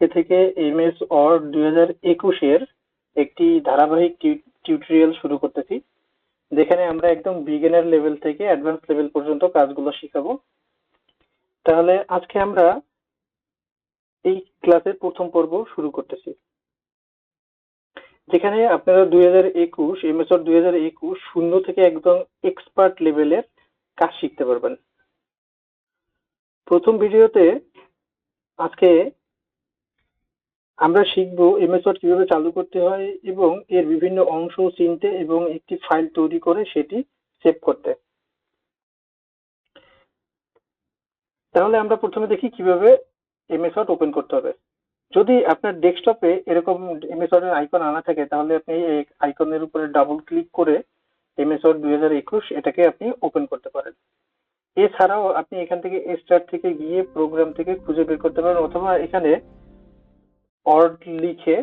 আজকে থেকে MS or দুই হাজার একুশের একটি ধারাবাহিক টিউটোরিয়াল শুরু করতেছি। যেখানে আমরা একদম বিগিনার লেভেল থেকে অ্যাডভান্স লেভেল পর্যন্ত কাজগুলো শিখাবো। তাহলে আজকে আমরা এই ক্লাসের প্রথম পর্ব শুরু করতেছি। যেখানে আপনারা দুই হাজার একুশ এমএস ওয়ার্ড দুই হাজার একুশ শূন্য থেকে একদম এক্সপার্ট লেভেলের কাজ শিখতে পারবেন। প্রথম ভিডিওতে আজকে আমরা শিখব এমএস ওয়ার্ড কীভাবে চালু করতে হয় এবং এর বিভিন্ন অংশ চিনতে এবং একটি ফাইল তৈরি করে সেটি সেভ করতে। তাহলে আমরা প্রথমে দেখি কীভাবে এমএস ওয়ার্ড ওপেন করতে হবে। যদি আপনার ডেস্কটপে এরকম এমএস ওয়ার্ডের আইকন আনা থাকে, তাহলে আপনি এই আইকনের উপরে ডাবল ক্লিক করে এমএস ওয়ার্ড দুই হাজার একুশ এটাকে আপনি ওপেন করতে পারেন। এছাড়াও আপনি এখান থেকে স্টার্ট থেকে গিয়ে প্রোগ্রাম থেকে খুঁজে বের করতে পারেন, অথবা এখানে অর্ড লিখে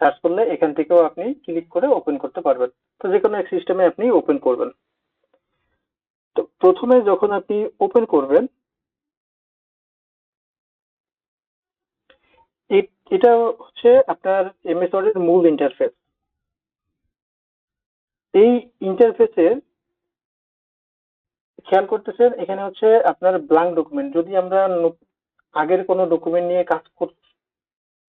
সার্চ করলে এখান থেকেও আপনি ক্লিক করে ওপেন করতে পারবেন। তো যে কোনো এক সিস্টেমে আপনি ওপেন করবেন। তো প্রথমে যখন আপনি ওপেন করবেন এটা হচ্ছে আপনার এমএস ওয়ার্ডের মূল ইন্টারফেস এই ইন্টারফেসের খেয়াল করতেছেন, এখানে হচ্ছে আপনার ব্লাঙ্ক ডকুমেন্ট যদি আমরা আগের কোনো ডকুমেন্ট নিয়ে কাজ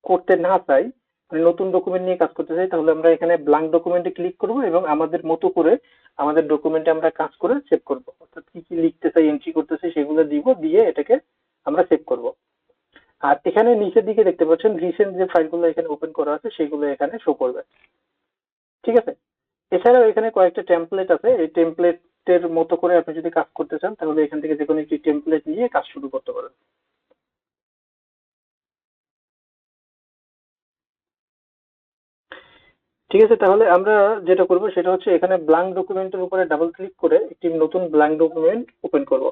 করতে না চাই মানে নতুন ডকুমেন্ট নিয়ে কাজ করতে চাই, তাহলে আমরা এখানে ব্লাঙ্ক ডকুমেন্টে ক্লিক করব এবং আমাদের মতো করে আমাদের ডকুমেন্টে আমরা কাজ করে সেভ করব। অর্থাৎ কি কি লিখতে চাই এন্ট্রি করতে চাই, সেগুলো দিব, দিয়ে এটাকে আমরা সেভ করব। আর এখানে নিচের দিকে দেখতে পাচ্ছেন রিসেন্ট যে ফাইলগুলো এখানে ওপেন করা আছে, সেগুলো এখানে শো করবে। ঠিক আছে? এছাড়াও এখানে কয়েকটা টেমপ্লেট আছে, এই টেমপ্লেটের মতো করে আপনি যদি কাজ করতে চান, তাহলে এখান থেকে যে কোনো একটি টেমপ্লেট নিয়ে কাজ শুরু করতে পারেন। ঠিক আছে, তাহলে আমরা যেটা করব সেটা হচ্ছে এখানে ব্ল্যাঙ্ক ডকুমেন্টের উপরে ডাবল ক্লিক করে একটি নতুন ব্ল্যাঙ্ক ডকুমেন্ট ওপেন করব।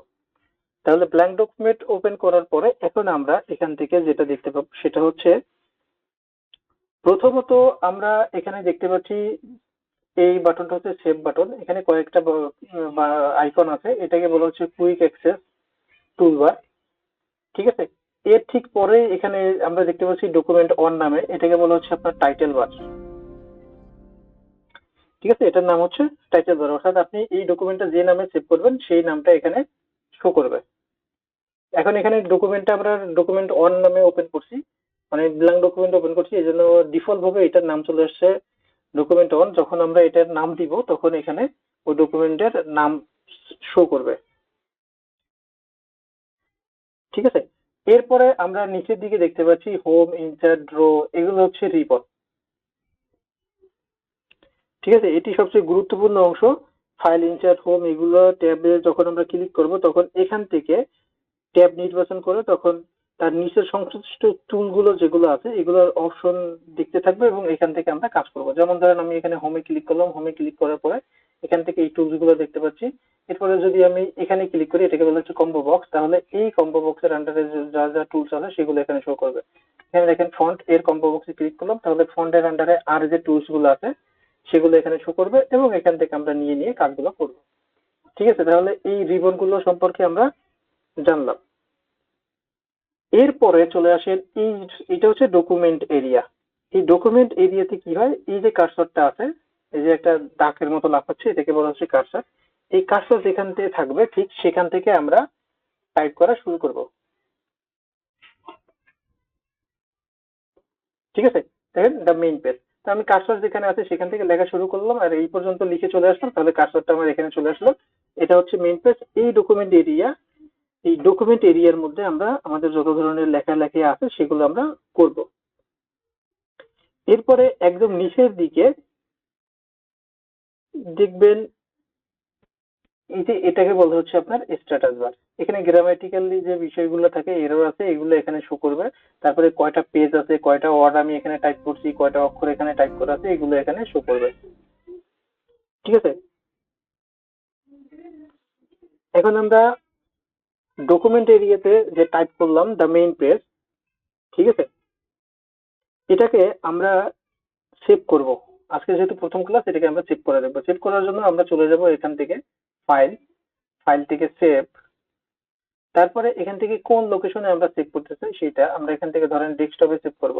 তাহলে ব্ল্যাঙ্ক ডকুমেন্ট ওপেন করার পরে এখন আমরা এখান থেকে যেটা দেখতে পাবো সেটা হচ্ছে, প্রথমত আমরা এখানে দেখতে পাচ্ছি এই বাটনটা হচ্ছে সেভ বাটন এখানে কয়েকটা আইকন আছে, এটাকে বলা হচ্ছে কুইক অ্যাক্সেস টুলবার ঠিক আছে? এর ঠিক পরে এখানে আমরা দেখতে পাচ্ছি ডকুমেন্ট অন নামে, এটাকে বলা হচ্ছে আপনার টাইটেল বার ঠিক আছে? এটার নাম হচ্ছে টাইটেল বার অর্থাৎ আপনি এই ডকুমেন্টটা যে নামে সেভ করবেন, সেই নামটা এখানে শো করবে। এখন এখানে ডকুমেন্টটা আমরা ডকুমেন্ট অন নামে ওপেন করছি। মানে ব্ল্যাঙ্ক ডকুমেন্ট ওপেন করছি, এই জন্য ডিফল্ট ভাবে এটার নাম চলে আসছে ডকুমেন্ট অন যখন আমরা এটার নাম দিব, তখন এখানে ওই ডকুমেন্টের নাম শো করবে। ঠিক আছে? এরপরে আমরা নিচের দিকে দেখতে পাচ্ছি হোম ইনচার্জ ড্র এগুলো হচ্ছে রিপোর্ট ঠিক আছে? এটি সবচেয়ে গুরুত্বপূর্ণ অংশ। ফাইল ইনচার্ট হোম এগুলো ট্যাবে যখন আমরা ক্লিক করব, তখন এখান থেকে ট্যাব নির্বাচন করে তখন তার নিচের সংশ্লিষ্ট টুলগুলো যেগুলো আছে, এগুলোর অপশন দেখতে থাকবে এবং এখান থেকে আমরা কাজ করব। যেমন ধরেন আমি এখানে হোমে ক্লিক করলাম হোমে ক্লিক করার পরে এখান থেকে এই টুলসগুলো দেখতে পাচ্ছি। এরপরে যদি আমি এখানে ক্লিক করি, এটাকে বলা হচ্ছে কম্বো বক্স তাহলে এই কম্বো বক্সের আন্ডারে যা যা টুলস আছে, সেগুলো এখানে শো করবে। এখানে দেখেন ফন্ট এর কম্বো বক্সে ক্লিক করলাম, তাহলে ফন্টের আন্ডারে আর যে টুলসগুলো আছে সেগুলো এখানে শো করবে এবং এখান থেকে আমরা নিয়ে নিয়ে কাজগুলো করব। ঠিক আছে? তাহলে এই রিবনগুলো সম্পর্কে আমরা জানলাম। এরপরে চলে আসেন এই এটা হচ্ছে ডকুমেন্ট এরিয়া এই ডকুমেন্ট এরিয়াতে কি হয়? এই যে কার্সরটা আছে, এই যে একটা দাগের মতো লাফাচ্ছে, এটাকে বলা হচ্ছে কার্সর এই কার্সর যেখান থেকে থাকবে, ঠিক সেখান থেকে আমরা টাইপ করা শুরু করব। ঠিক আছে? দেখেন দ্য মেইন পেজ তো আমি কার্সর যেখানে আছে সেখান থেকে লেখা শুরু করলাম আর এই পর্যন্ত লিখে চলে আসলাম। তাহলে কার্সরটা আমার এখানে চলে আসলো। এটা হচ্ছে মেইন পেজ এই ডকুমেন্ট এরিয়া এই ডকুমেন্ট এরিয়ার মধ্যে আমরা আমাদের যত ধরনের লেখা লেখালেখি আছে সেগুলো আমরা করব। এরপরে একদম নিচের দিকে দেখবেন এই যে এটাকে বলা হচ্ছে আপনার স্ট্যাটাস বার এখানে গ্রামাটিক্যালি যে বিষয়গুলো থাকে এরর আছে, এগুলো এখানে শো করবে। তারপরে কয়টা পেজ আছে, কয়টা ওয়ার্ড আমি এখানে টাইপ করছি, কয়টা অক্ষর এখানে টাইপ করা আছে, এগুলো এখানে শো করবে। ঠিক আছে? এখন আমরা ডকুমেন্ট এরিয়াতে যে টাইপ করলাম দ্য মেইন পেজ ঠিক আছে? এটাকে আমরা সেভ করব। আজকে যেহেতু প্রথম ক্লাস এটাকে আমরা সেভ করে দেবো সেভ করার জন্য আমরা চলে যাব এখান থেকে ফাইল ফাইল থেকে সেভ তারপরে এখান থেকে কোন লোকেশনে আমরা সেভ করতে চাই সেটা আমরা এখান থেকে ধরেন ডেস্কটপে সেভ করব।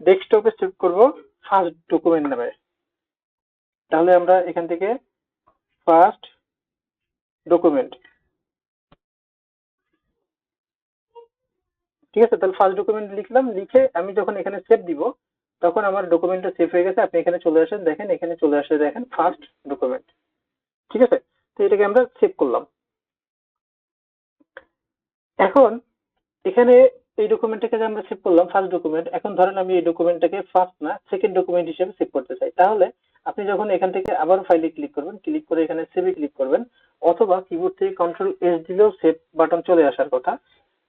ডেস্কটপে সেভ করব ফার্স্ট ডকুমেন্ট নামে। তাহলে আমরা এখান থেকে ফার্স্ট ডকুমেন্ট ঠিক আছে? তাহলে ফার্স্ট ডকুমেন্ট লিখলাম, লিখে আমি যখন এখানে সেভ দিব তখন আমার ডকুমেন্টটা সেভ হয়ে গেছে। আপনি এখানে চলে আসেন, দেখেন, এখানে চলে আসে, দেখেন ফার্স্ট ডকুমেন্ট ঠিক আছে? তো এটাকে আমরা সেভ করলাম। এখন এখানে এই ডকুমেন্টটাকে যে আমরা সেভ করলাম ফার্স্ট ডকুমেন্ট এখন ধরেন আমি এই ডকুমেন্টটাকে ফার্স্ট না সেকেন্ড ডকুমেন্ট হিসেবে সেভ করতে চাই। তাহলে আপনি যখন এখান থেকে আবার ফাইলে ক্লিক করবেন ক্লিক করে এখানে সেভে ক্লিক করবেন, অথবা কিবোর্ড থেকে কন্ট্রোল এস দিলেও সেভ বাটন চলে আসার কথা।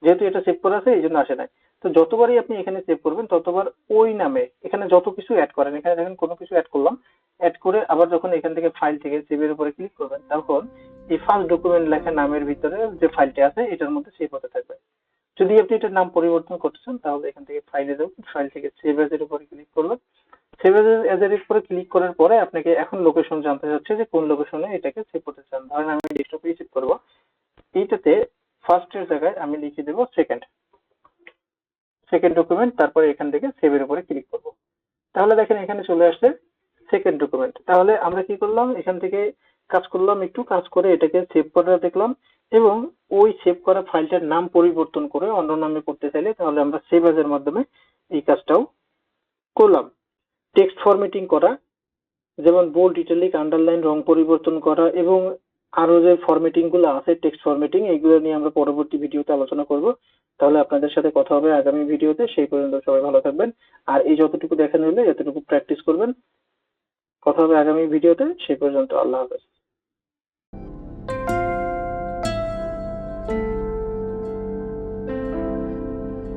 যেহেতু এটা সেভ করা আছে, এই জন্য আসে নাই। তো যতবারই আপনি এখানে সেভ করবেন, ততবার ওই নামে এখানে যত কিছু অ্যাড করেন, এখানে দেখেন কোনো কিছু অ্যাড করলাম অ্যাড করে আবার যখন এখান থেকে ফাইল থেকে সেভের উপরে ক্লিক করবেন, তখন এই ফার্স্ট ডকুমেন্ট লেখা নামের ভিতরে যে ফাইলটি আছে, এটার মধ্যে সেভ হতে থাকবে। যদি আপনি এটার নাম পরিবর্তন করতে চান, তাহলে এখান থেকে ফাইলে যাবেন ফাইল থেকে সেভ এজ এর উপরে ক্লিক করবেন। সেভ এজ এর উপরে ক্লিক করার পরে আপনাকে এখন লোকেশন জানতে চাচ্ছে যে কোন লোকেশনে এটাকে সেভ করতে চান। ধরেন আমি ডেস্কটপে সেভ করব। এইটাতে ফার্স্টের জায়গায় আমি লিখে দেবো সেকেন্ড সেকেন্ড ডকুমেন্ট তারপরে এখান থেকে সেভ এর উপরে ক্লিক করব। তাহলে দেখেন এখানে চলে আসছে সেকেন্ড ডকুমেন্ট তাহলে আমরা কি করলাম? এখান থেকে কাজ করলাম, একটু কাজ করে এটাকে সেভ করা দেখলাম এবং ওই সেভ করা ফাইলটার নাম পরিবর্তন করে অন্য নামে করতে চাইলে তাহলে আমরা সেভ এর মাধ্যমে এই কাজটাও করলাম। টেক্সট ফরম্যাটিং করা, যেমন বোল্ড ইটালিক আন্ডারলাইন রং পরিবর্তন করা এবং আরও যে ফরম্যাটিংগুলো আছে টেক্সট ফরম্যাটিং এইগুলো নিয়ে আমরা পরবর্তী ভিডিওতে আলোচনা করব। তাহলে আপনাদের সাথে কথা হবে আগামী ভিডিওতে। সেই পর্যন্ত সবাই ভালো থাকবেন। আর এই যতটুকু দেখানো হলে যতটুকু প্র্যাকটিস করবেন, কথা হবে আগামী ভিডিওতে। সেই পর্যন্ত আল্লাহ হাফেজ।